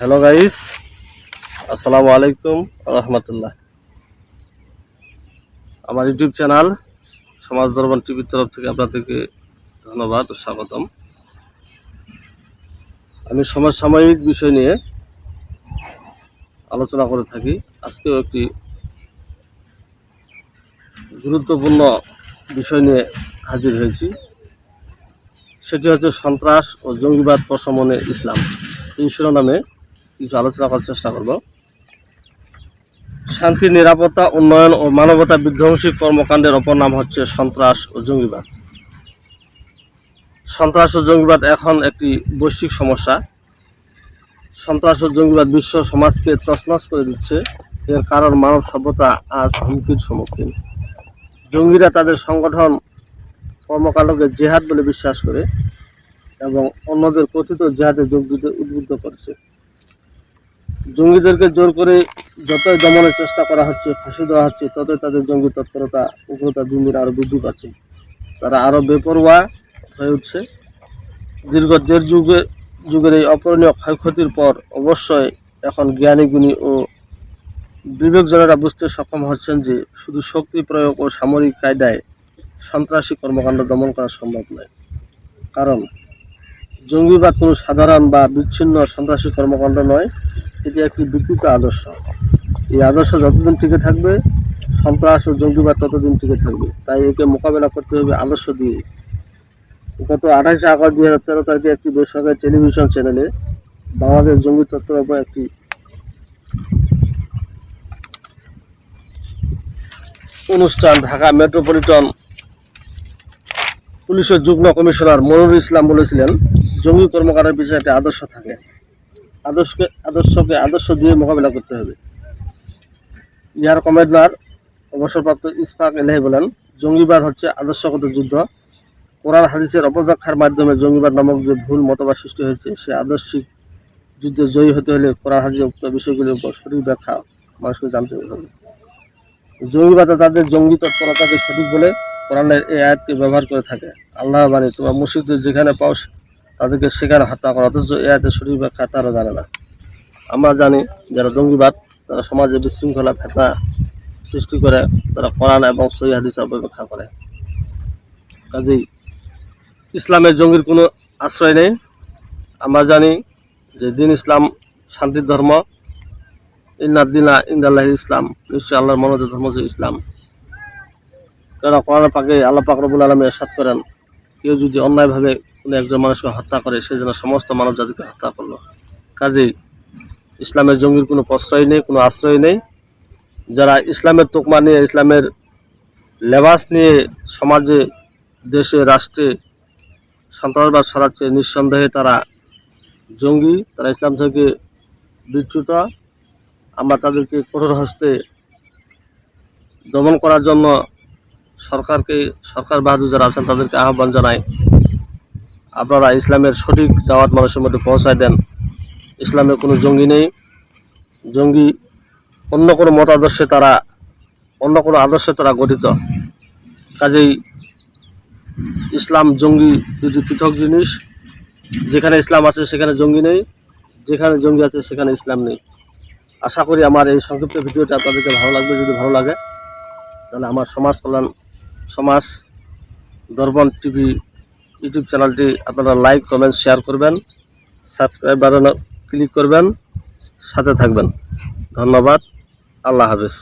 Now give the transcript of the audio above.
Hello guys আসসালামু আলাইকুম রহমতুল্লাহ আমার ইউটিউব চ্যানেল সমাজ দরবান টিভির তরফ থেকে আপনাদেরকে ধন্যবাদ ও স্বাগতম। আমি সমাজ সাময়িক বিষয় নিয়ে আলোচনা করে থাকি। আজকেও একটি গুরুত্বপূর্ণ বিষয় নিয়ে হাজির হয়েছি। সেটি হচ্ছে সন্ত্রাস ও জঙ্গিবাদ প্রশমনে ইসলাম। এই শিরোনামে কিছু আলোচনা করার চেষ্টা করব। শান্তি, নিরাপত্তা, উন্নয়ন ও মানবতা বিধ্বংসী কর্মকাণ্ডের অপর নাম হচ্ছে সন্ত্রাস ও জঙ্গিবাদ। সন্ত্রাস ও জঙ্গিবাদ এখন একটি বৈশ্বিক সমস্যা। সন্ত্রাস ও জঙ্গিবাদ বিশ্ব সমাজকে তছনছ করে দিচ্ছে। এর কারণ মানব সভ্যতা আজ হুমকির সম্মুখীন। জঙ্গিরা তাদের সংগঠন, কর্মকাণ্ডকে জেহাদ বলে বিশ্বাস করে এবং অন্যদের কথিত জেহাদে যোগ দিতে উদ্বুদ্ধ করছে। জঙ্গিদেরকে জোর করে যতই দমনের চেষ্টা করা হচ্ছে, ফাঁসি দেওয়া হচ্ছে, ততই তাদের জঙ্গি তৎপরতা, উগ্রতা দিন দিন আরও বৃদ্ধি পাচ্ছে। তারা আরও বেপরোয়া হয়ে উঠছে। দীর্ঘ দেড় যুগে, যুগের এই অপূরণীয় ক্ষয়ক্ষতির পর অবশ্যই এখন জ্ঞানী, গুণী ও বিবেকজনেরা বুঝতে সক্ষম হচ্ছেন যে শুধু শক্তি প্রয়োগ ও সামরিক কায়দায় সন্ত্রাসী কর্মকাণ্ড দমন করা সম্ভব নয়। কারণ জঙ্গিবাদ কোনো সাধারণ বা বিচ্ছিন্ন সন্ত্রাসী কর্মকাণ্ড নয়। এটি একটি বিকৃত আদর্শ। এই আদর্শ যতদিন টিকে থাকবে, সন্ত্রাস ও জঙ্গিবাদ ততদিন টিকে থাকবে। তাই একে মোকাবেলা করতে হবে আদর্শ দিয়ে। গত আঠাশে আগস্ট দুই হাজার তেরো তারিখে একটি বেসরকারি টেলিভিশন চ্যানেলে বাংলাদেশ জঙ্গি তত্ত্বের উপর একটি অনুষ্ঠান ঢাকা মেট্রোপলিটন পুলিশের যুগ্ম কমিশনার মনুর ইসলাম বলেছিলেন, জঙ্গি কর্মকারের পিছনে একটি আদর্শ থাকে। আদর্শকে আদর্শকে আদর্শ দিয়ে মোকাবিলা করতে হবে। ইহার কমান্ডার, অবসরপ্রাপ্ত ইসফাক এলাহি বলেন, জঙ্গিবাদ হচ্ছে আদর্শগত যুদ্ধ। কোরআন, হাদিসের অপব্যাখ্যার মাধ্যমে জঙ্গিবাদ নামক যে ভুল, মতবাদ সৃষ্টি হয়েছে, সে আদর্শিক যুদ্ধে জয়ী হতে হলে কোরআন হাদিসের উক্ত বিষয়গুলির উপর সঠিক ব্যাখ্যা মানুষকে জানতে হবে। জঙ্গিবাদে তাদের জঙ্গি তৎপরতাকে সঠিক বলে কোরআনের এই আয়াতকে ব্যবহার করে থাকে। আল্লাহ বাণী তোমার মুসিদদের যেখানে পাও তাদেরকে সেখানে হত্যা করা, অথচ আয়াতের সঠিক ব্যাখ্যা তারা জানে না। আমরা জানি যারা জঙ্গিবাদ, তারা সমাজে বিশৃঙ্খলা, ফেতনা সৃষ্টি করে, তারা কোরআন এবং সহি হাদিসের অপব্যাখ্যা করে। কাজেই ইসলামের জঙ্গির কোনো আশ্রয় নেই। আমরা জানি যে দিন ইসলাম, শান্তির ধর্ম ইন্নাদ্দিনা ইন্দাল্লাহ ইসলাম নিশ্চয় আল্লাহর মনোজ ধর্ম যে ইসলাম। কেন কোরআন পাকে আল্লাহ পাক আলমী এরশাদ করেন, কেউ যদি অন্যায়ভাবে একজন মানুষকে হত্যা করে সেই জন্য সমস্ত মানব জাতিকে হত্যা করল। কাজেই ইসলামের জঙ্গির কোনো প্রশ্রয় নেই, কোনো আশ্রয় নেই। যারা ইসলামের তোকমা নিয়ে, ইসলামের লেবাস নিয়ে সমাজে, দেশে, রাষ্ট্রে সন্ত্রাসবাদ ছড়াচ্ছে, নিঃসন্দেহে তারা জঙ্গি, তারা ইসলাম থেকে বিচ্যুত। আমরা তাদেরকে কঠোর হস্তে দমন করার জন্য সরকারকে, সরকার বাহাদুর যারা আছেন তাদেরকে আহ্বান জানাই। আপনারা ইসলামের সঠিক দাওয়াত মানুষের মধ্যে পৌঁছায় দেন। ইসলামে কোনো জঙ্গি নেই। জঙ্গি অন্য কোনো মতাদর্শে তারা, অন্য কোনো আদর্শে তারা গঠিত। কাজেই ইসলাম জঙ্গি দুটি পৃথক জিনিস। যেখানে ইসলাম আছে, সেখানে জঙ্গি নেই। যেখানে জঙ্গি আছে, সেখানে ইসলাম নেই। আশা করি আমার এই সংক্ষিপ্ত ভিডিওটা আপনাদেরকে ভালো লাগবে। যদি ভালো লাগে, তাহলে আমার সমাজ কল্যাণ সমাজ দর্পণ টিভি ইউটিউব চ্যানেলটি আপনারা লাইক, কমেন্ট, শেয়ার করবেন, সাবস্ক্রাইব বাটনে ক্লিক করবেন, সাথে থাকবেন। ধন্যবাদ, আল্লাহ হাফেজ।